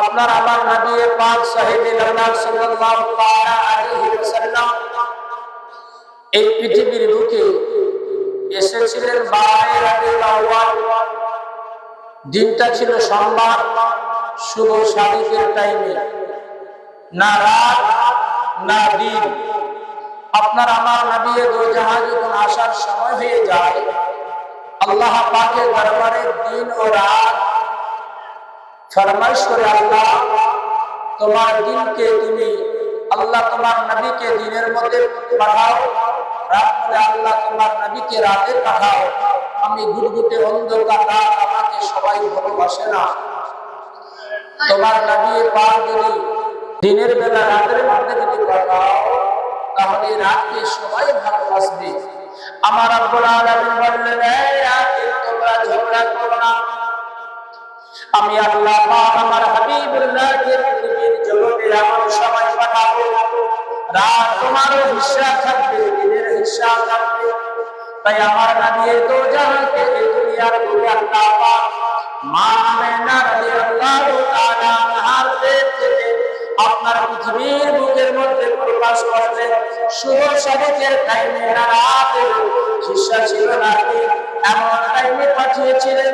আপনার আমার নবী পাক সাহেব সাল্লাল্লাহু আলাইহি ওয়াসাল্লাম এই পৃথিবীর বুকে এসেছিলেন বারোই রাবিউল আউয়াল। দিনটা ছিল সোমবার, শুভ শাদীকের টাইমে না রাত, না দিন। আপনার আমার নবী দো জাহাজ যখন আসার সময় হয়ে যায়, আল্লাহ পাকের দরবারে দিন ও রাত ফরমাইশ করে আল্লাহ, তোমার দিনকে তুমি আল্লাহ তোমার নবীকে দিনের মধ্যে পাঠাও রাত করে আল্লাহ তোমার নবীকে রাতে পাঠাও। আমি গুটগুটে অন্ধকার রাত আমাকে সবাই ভালোবাসে না। তোমার নবী পাক যদি দিনের বেলা রাতের মধ্যে যদি পাঠাও, তাহলে রাতকে সবাই ভালোবাসবে। আমার আব্বুল আলামিন বললেন, এই রাতে তোমরা ঝগড়া করো না। আমি আল্লাহ পাক আমার হাবিবুল্লাহকে পৃথিবীর জগতে এমন সময় পাঠাবো। রাত তোমারও হিস্সা থাকবে, দিনের হিস্সা থাকবে। তাই আমার নবী তো জাহাকে এই দুনিয়ার বুকে আল্লাহ পাক মা আমেনা রাদিয়াল্লাহু তাআলা আনহার পেট থেকে আপনার পৃথিবীর বুকের মধ্যে প্রকাশ করলেন। শুভ সাদিকের টাইমে রাতের হিস্সা ছিল না। এমন টাইমে পাঠিয়েছিলেন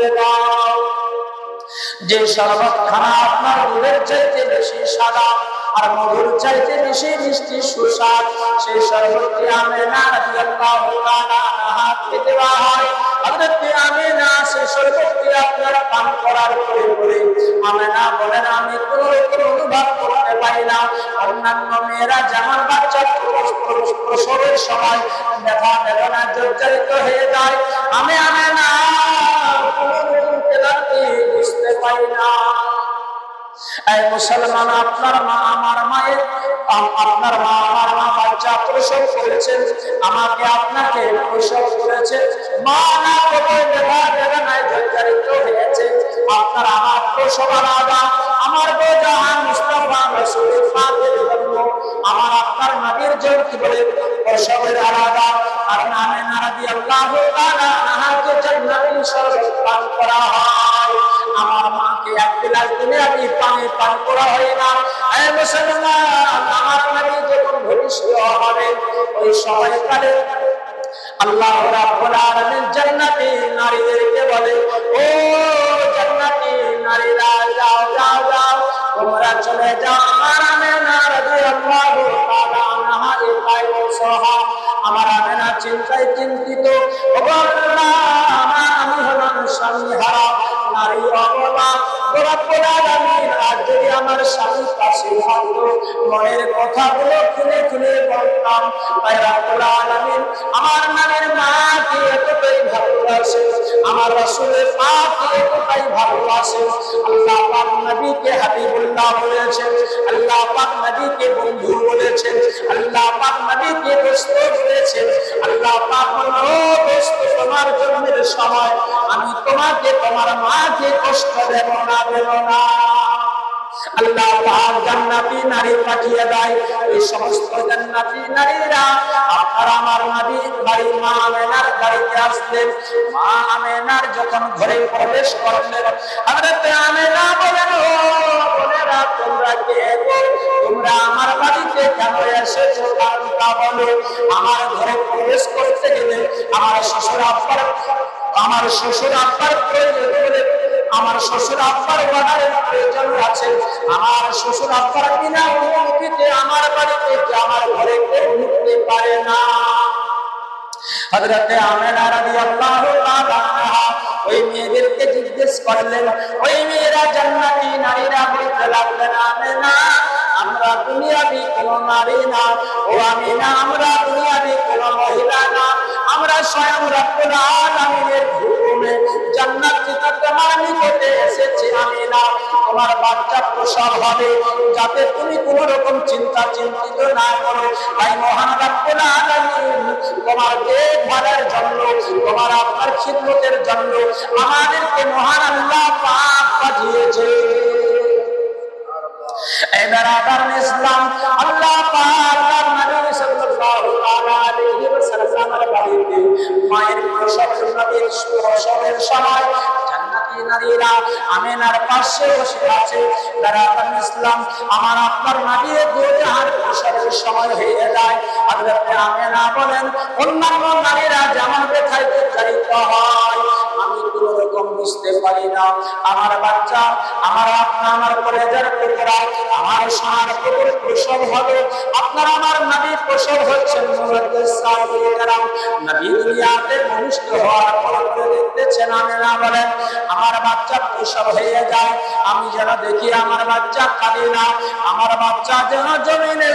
করিয়ে দাও যে আপনার দুধের চাইতে বেশি সাদা আর মধুর চাইতে বেশি মিষ্টি সুস্বাদ সেই শরবতটি রাদিয়াল্লাহু তাআলা তাহাকে হয়। বলেন, আমি কোনো অনুভব না। মেয়েরা যেমন সময় হয়ে যায়, আমি মুসলমান, আপনার মা আমার মায়ের আপনার মা আমার মা বাচ্চা প্রসব করেছেন, আমাকে আপনাকে প্রসব করেছে। মা না কোথায় ব্যথা বেদনায় জর্জরিত হয়েছে। আপনার আমার প্রসব আলাদা আমার বোঝাহান আমার আপনার নবীর জন্য কি বলে? প্রসবের আলাদা পান করা হয় আমার মাকে এক গিলাস দিলে আমি পানি পান করা হয় না এ মুসলমান আমার নবী যখন ভবিষ্যৎ হবে ওই সময়কালে আল্লাহ রাব্বুল আলামিন জান্নাতি নারীদেরকে বলে ও জান্নাতি নারীরা যাও যাও যাও তোমরা চলে যাও চিন্তায় চিন্তিত। আমি হলাম স্বামী হারা, নারী অবলা। আজ যদি আমার স্বামী পাশে থাকতো, মনের কথাগুলো খুলে খুলে বলতাম আমার নামের এতটাই ভালোবাসে? আমার এতটাই ভালোবাসে। আল্লাহ পাক নবীকে হাবিবুল্লাহ বলেছেন, আল্লাহ পাক নবীকে বন্ধু বলেছেন, আল্লাহ পাক নবীকে দোস্ত বলেছেন, আল্লাহ পাক বলল, দোস্ত, তোমার জন্মের সময় আমি তোমাকে, তোমার মাকে কষ্ট দেব না দেব না। আল্লাহ পাক জান্নাতি নারী পাঠিয়ে দেয়। এই সমস্ত জান্নাতি নারীরা আপনার আমার নবী বাড়ি মা আমেনার বাড়িতে আসলেন। মা আমেনার যখন ঘরে প্রবেশ করলেন, হযরত আমেনা বলেন, ও বোনেরা, তোমরা কে তোমরা আমার বাড়িতে কেন এসেছ? কারণটা বলো। আমার ঘরে প্রবেশ করতে গেলে আমার শ্বশুর আব্বার, আমার শ্বশুর আব্বার প্রয়োজন বলে, আমার শ্বশুর আব্বার অর্ডারের প্রয়োজন আছে। আমার শ্বশুর আব্বার বিনা অনুমতিতে আমার বাড়িতে আমার ঘরে কেউ ঢুকতে পারে না। আমরা আমরা স্বয়ং তোমার আমি বাচ্চা প্রসব হবে যাতে চিন্তা চিন্তিত না করো। তাই মহান রব্বুল তোমার দেখভালের জন্য, তোমার আপনার খিদমতের জন্য আমাদেরকে মহান আল্লাহ পাঠিয়েছে। আল্লাহ মায়ের আমেনার পাশে বসে আছে। ইসলাম আমার আপনার নবী দুজাহার প্রসবের সময় হয়ে যায়। হযরত আমেনা বলেন, অন্যান্য নারীরা যেমন হয়, আমি না। আমার বাচ্চা আপনা প্রসব আমার আমি না। বাচ্চা প্রসব হয়ে যায়। আমি যেন দেখি আমার বাচ্চা কাঁদে না। আমার বাচ্চা যেন জমিনে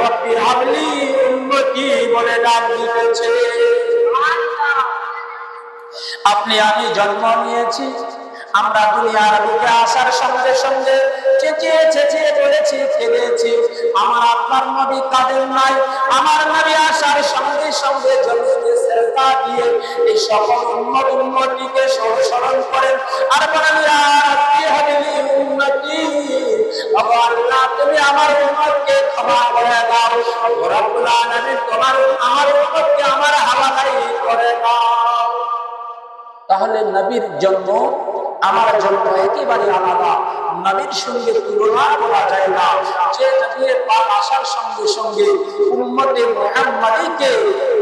রব্বি হাবলি উন্নতি বলে ডাক দিতেছে। আপনি আমি জন্ম নিয়েছি, আমরা দুনিয়ার বুকে আসার সঙ্গে সঙ্গে চেঁচিয়ে চেঁচিয়ে বলেছি আমার আপনার নবী কাদের নাই? আমার নবী আসার সঙ্গে সঙ্গে জমিনে দিয়ে এই সকল উন্মত উন্নতিকে স্মরণ করেন। আর বলেন তাহলে নবীর জন্ম আমার জন্ম একেবারে আলাদা। নবীর সঙ্গে তুলনা করা যায় না। যে নবীর পাক আসার সঙ্গে সঙ্গে উম্মতে মুহাম্মাদীকে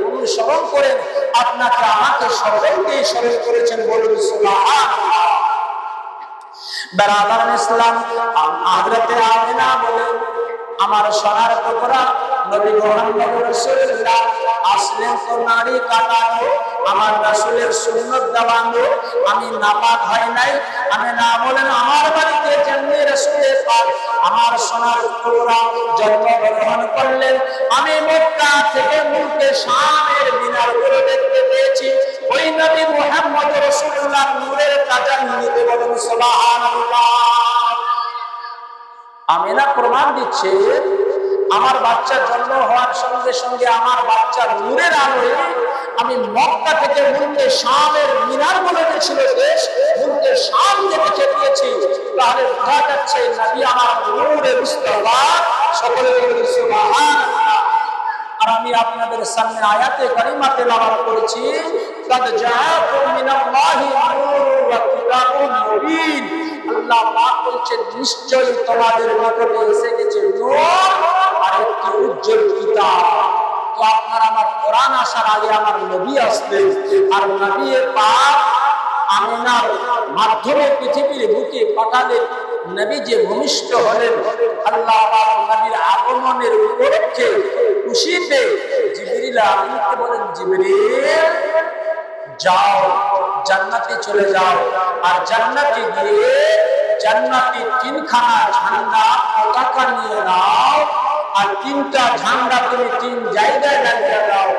অনুসরণ করেন আপনাকে আমাকে সকলকে স্মরণ করেছেন বলুন বেরাদার ইসলাম হযরতে আমিনা বলেন, আমার সোনার টুকরা নবী মোহাম্মদ রাসূলুল্লাহ আসলেন তো নারী কাটানো, আমার রাসূলের সুন্নাত দেওয়ানো। আমি নাপাক হয় নাই, আমি না বলেন আমার বাড়িতে জন্মে রাসূলের পাক আমার সোনার টুকরা জন্মগ্রহণ করলেন, আমি মক্কা থেকে মুলকে শামের মিনারগুলো দেখতে পেয়েছি। ওই নবী মুহাম্মদ রাসূলুল্লাহ নূরের তাজান্নুতে বলেন, সুবহানাল্লাহ। আমিনা প্রমাণ দিচ্ছে আমার বাচ্চা জন্ম হওয়ার সঙ্গে সঙ্গে আমার বাচ্চার নূরের আলোয় আমি মক্কা থেকে মুলকে শামের মিনার বলে ছিল দেশ, মুলকে শাম দেখে পেয়েছি তাহলে বোঝা যাচ্ছে নবী আমার নূরে মুস্তাফা সকলে আর আমি আপনাদের সামনে আয়াতে কারিমা তেলাওয়াত করেছি ওয়া কিতাবুন মুবিন। আল্লাহ পাক বলছেন, নিশ্চয়ই তোমাদের নিকটে এসে গেছে নূর উজ্জ্বল তো আপনার আমার কোরআন আসার আগে আমার নবী আর নবী পাক আমিনার মাধ্যমে পৃথিবীর বুকে নবী যে ভূমিষ্ঠ হলেন। আল্লাহ নবীর আগমনের উপলক্ষে খুশিতে বলেন যাও, জান্নাতে চলে যাও। আর জান্নাতে গিয়ে জান্নাতি তিনখানা ঝান্ডা পতাকা নিয়ে নাও। আর তিনটা ঝান্ডা তুমি তিন জায়গায় লাগিয়ে দাও।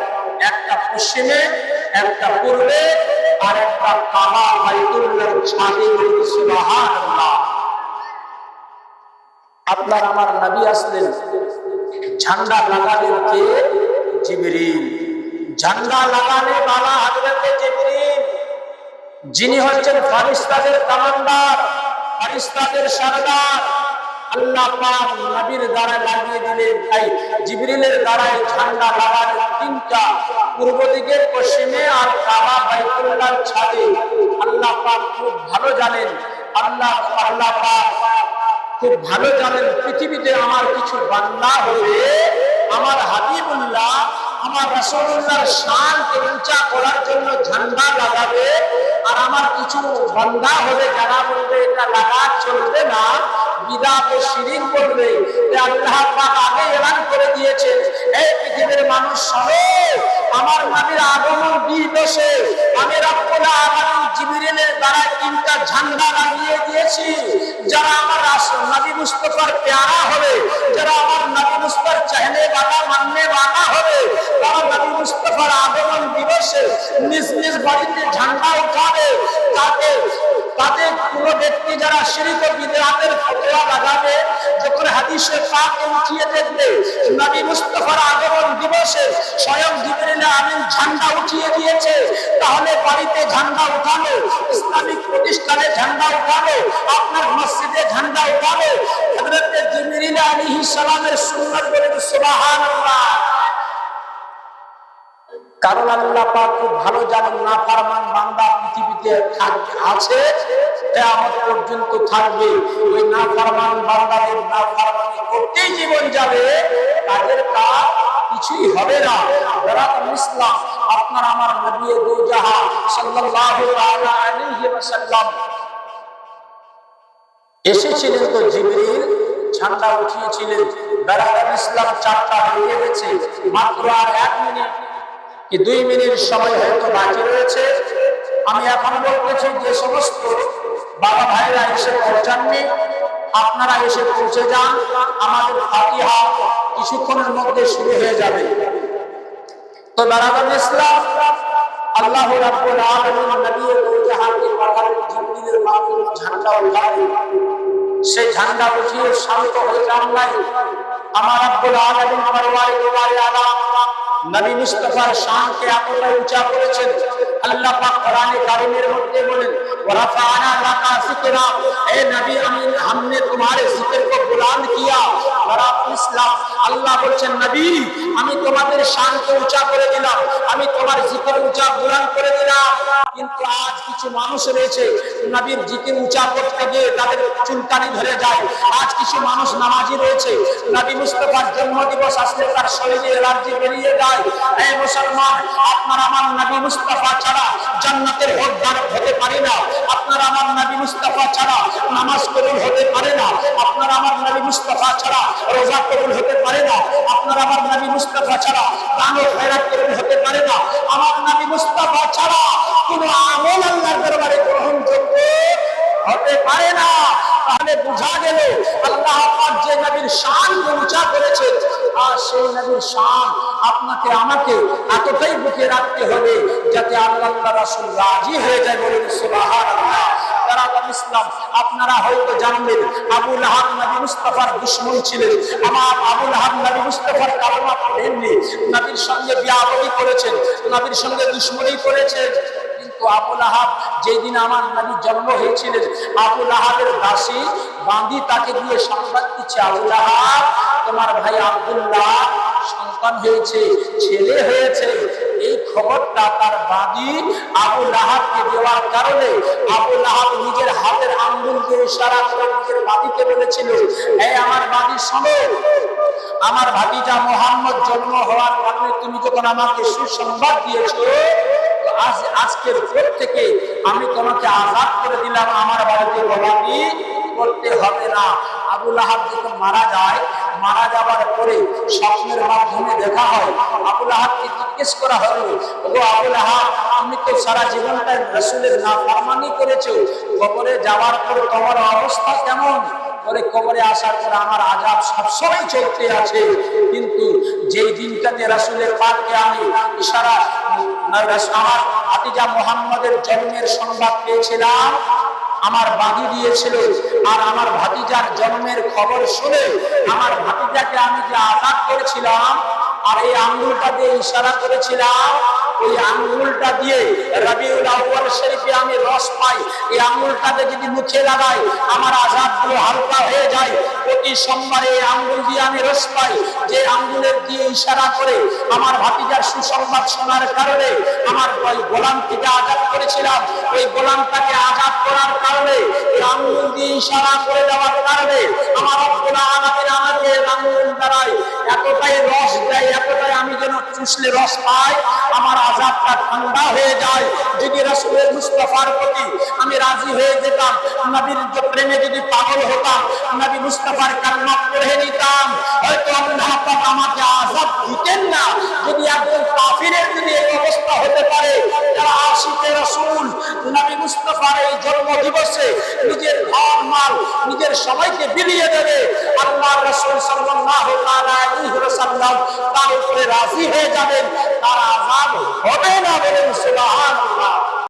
একটা পশ্চিমে, একটা পূর্বে, আর একটা কাবা বাইতুল্লাহর ছাদে সুবহানাল্লাহ। আপনার আমার নবী আসলেন। ঝান্ডা লাগালেন কে? জিবরিল। ঝান্ডা লাগানে বালা হযরতে জিবরিল। যিনি হচ্ছেন ফারিস্তাদের কমান্ডার, ফারিস্তাদের সরদার। আল্লাহ পাক নবীর দ্বারা লাগিয়ে দিলেন। তাই জিবরিলের দ্বারাই ঝান্ডা লাগালেন তিনটা, পূর্ব দিকে পশ্চিমে আর কাবা বাইতুল্লাহর ছাদে। আল্লাহ পাক খুব ভালো জানেন। আল্লাহ আল্লাহ পাক খুব ভালো জানেন। পৃথিবীতে আমার কিছু বান্দা হবে আমার হাবিবুল্লাহ, আমার রাসূলুল্লাহর শানকে উঁচা করার জন্য ঝান্ডা লাগাবে। আর আমার কিছু বান্দা হবে যারা বলবে, এটা লাগা, চলবে না। বিদাত ও শিরিক করবে। আল্লাহ পাক আগে এলান করে দিয়েছেন, এই পৃথিবীর মানুষ শোনো, আমার নবীর আগমন দুই দশে আমি রব্বুল আলামিন জিবরিলের দ্বারা তিনটা ঝান্ডা লাগিয়ে দিয়েছি। যারা আমার রাসূল নবী মুস্তাফার প্যারা হবে, যারা আমার নবী মুস্তাফার চাহনে वाला মাননে वाला হবে, তারা নবী মুস্তাফার আগমন দিবসে নিজ নিজ বাড়িতে ঝান্ডা উঠাবে। স্বয়ং জিবরিল আমিন ঝান্ডা উঠিয়ে দিয়েছে, তাহলে বাড়িতে ঝান্ডা উঠানো ইসলামিক প্রতিষ্ঠানে ঝান্ডা উঠানো আপনার মসজিদে ঝান্ডা উঠানো হযরত জিবরিল সালামের সুন্নাত বলে কারণ আল্লাহ পাক খুব ভালো জানেন না ফারমান বান্দা পৃথিবীতে আছে, কিয়ামত পর্যন্ত থাকবে। ওই না ফারমান বান্দাদের না ফারমানি করতেই জীবন যাবে, তাদের কাজ কিছুই হবে না। ইসলাম আপনার আমার নবী দু জাহা সাল্লাল্লাহু আলাইহি ওয়াসাল্লাম এসেছিলেন তো জিবরিল, ঝান্ডা উঠিয়েছিলেন। বেড়াতাম ইসলাম চারটা হয়ে গেছে, মাত্র আর এক মিনিট। কি দুই মিনিট সময় হয়তো বাকি রয়েছে? আমি এখন বলতেছি যে সমস্ত বাবা ভাইরা এসে পৌঁছাননি। আপনারা এসে পৌঁছে যান। আমাদের ফাতিহা কিছুক্ষণের মধ্যে শুরু হয়ে যাবে। তো বেড়াতাম ইসলাম, আল্লাহ রাব্বুল আলামিন নবী ও জাহানকে পাঠালেন জিবরিলের মাধ্যমে ঝান্ডা উঠালেন। সেই ঝান্ডা উঠিয়ে শান্ত হয়ে যান নাই। আমার আব্বুল আলামিন পরওয়ারে দুবারে আলা নবী মুস্তাফার শানকে এতটাই উঁচা করেছেন আল্লাহ পাক কোরআনে কারিমের মধ্যে বলেন ওয়ারাফানা লাকা যিকরা এ নবী আমি हमने तुम्हारे जिक्र को बुलंद किया বারাতুল ইসলাম আল্লাহ বলছেন নবী আমি তোমাদের শানকে উঁচা করে দিলাম মানুষ রয়েছে, নবীর জিকির উঁচা করতে গিয়ে তাদের চুলকানি ধরে যায়। আজ কিছু মানুষ নামাজি রয়েছে, নবী মুস্তফার জন্ম দিবস আসলে তার শরীরে এলার্জি বেরিয়ে যায়। এই মুসলমান, আপনার আমার নবী মুস্তফা ছাড়া জান্নাতের হকদার হতে পারে না। আপনার আমার নবী মুস্তফা ছাড়া নামাজ কবুল হতে পারে না। আপনার আমার নবী মুস্তফা ছাড়া রোজা কবুল হতে পারে না। আপনার আমার নবী মুস্তফা ছাড়া দান ও খয়রাত কবুল হতে পারে না। আমার নবী মুস্তফা ছাড়া কোনো আমল আল্লাহর দরবারে গ্রহণযোগ্য হতে পারে না। তাহলে বোঝা গেল, আল্লাহ পাক যে নবীর শান উঁচা করেছেন আর সেই নবীর শান আপনাকে, আমাকে এতটাই বুকে রাখতে হবে যাতে আল্লাহ রাসূল রাজি হয়ে যায় বলুন আপনারা হয়তো জানবেন, আবু লাহাব নবী মুস্তাফার দুশ্মন ছিলেন। আমার আবু লাহাব নবী মুস্তাফার কালমা পড়েননি। নবীর সঙ্গে বিয়াবলি করেছেন, নবীর সঙ্গে দুশ্মনী করেছেন। কিন্তু আবু যেদিন আমার নবী জন্ম হয়েছিলেন, আবু লাহাবের দাসী বাঁধি তাকে দিয়ে সংবাদ দিচ্ছে আবু লাহাব। তোমার ভাই আব্দুল্লাহ সন্তান হয়েছে, ছেলে হয়েছে। এই খবরটা তার বাদি আবু লাহাবকে দেওয়ার কারণে আবু লাহাব নিজের হাতের আঙ্গুল দিয়ে ইশারা করে নিজের বাদীকে বলেছিল এই আমার বাদী শোনো। আমার ভাতিজা মোহাম্মদ জন্ম হওয়ার কারণে তুমি যখন আমাকে সুসংবাদ দিয়েছ আজ, আজকের পর থেকে আমি তোমাকে আজাদ করে দিলাম আমার বাড়িতে গোলামি করতে হবে না। আবুল আহাব যখন মারা যায়, মারা যাবার পরে স্বপ্নের মাধ্যমে দেখা হয়। আবুল আহাবকে জিজ্ঞেস করা হলো ও আবুল আহাব তুমি তো সারা জীবনটাই রসুলের না ফরমানি করেছ। কবরে যাওয়ার পর তোমার অবস্থা কেমন? পরে কবরে আসার পর আমার আজাব সবসময় চলতে আছে। কিন্তু যেই দিনটাতে রাসুলের পাককে আমি ইশারা আমার আতিজা মোহাম্মদের জন্মের সংবাদ পেয়েছিলাম আমার বাঁধি দিয়েছিল আর আমার ভাতিজার জন্মের খবর শুনে আমার ভাতিজাকে আমি যে আঘাত করেছিলাম আর এই আঙ্গুলটা দিয়ে ইশারা করেছিলাম, ওই আঙ্গুলটা দিয়ে রবিউল আউয়াল শরীফে আমি রস পাই। এই আঙ্গুলটাকে যদি মুখে লাগাই, আমার আজাদগুলো হালকা হয়ে যায়। সোমবারে এই আঙ্গুল দিয়ে আমি রস পাই? যে আঙ্গুলের দিয়ে ইশারা করে আমার ভাতিজার সুসংবাদ শোনার কারণে আমার ওই গোলাম থেকে আজাদ করেছিলাম। ওই গোলামটাকে আজাদ করার কারণে আঙ্গুল দিয়ে ইশারা করে দেওয়ার কারণে আমার অপনা আমাদের আমাকে আঙ্গুল দ্বারাই এতটাই রস দেয়, এতটাই আমি যেন চুষলে রস পাই, আমার আজাবটা ঠান্ডা হয়ে যায়। যদি রাসূলের মুস্তাফার প্রতি আমি রাজি হয়ে যেতাম, নবীর প্রেমে যদি পাগল হতাম, নবী নিজের ঘর, মাল নিজের সবাইকে বিলিয়ে দেবে আল্লাহ রাসূল সাল্লাল্লাহু আলাইহি ওয়াসাল্লাম তার উপরে রাজি হয়ে যাবেন, তার আজাদ হবে না বলেন সুবহানাল্লাহ।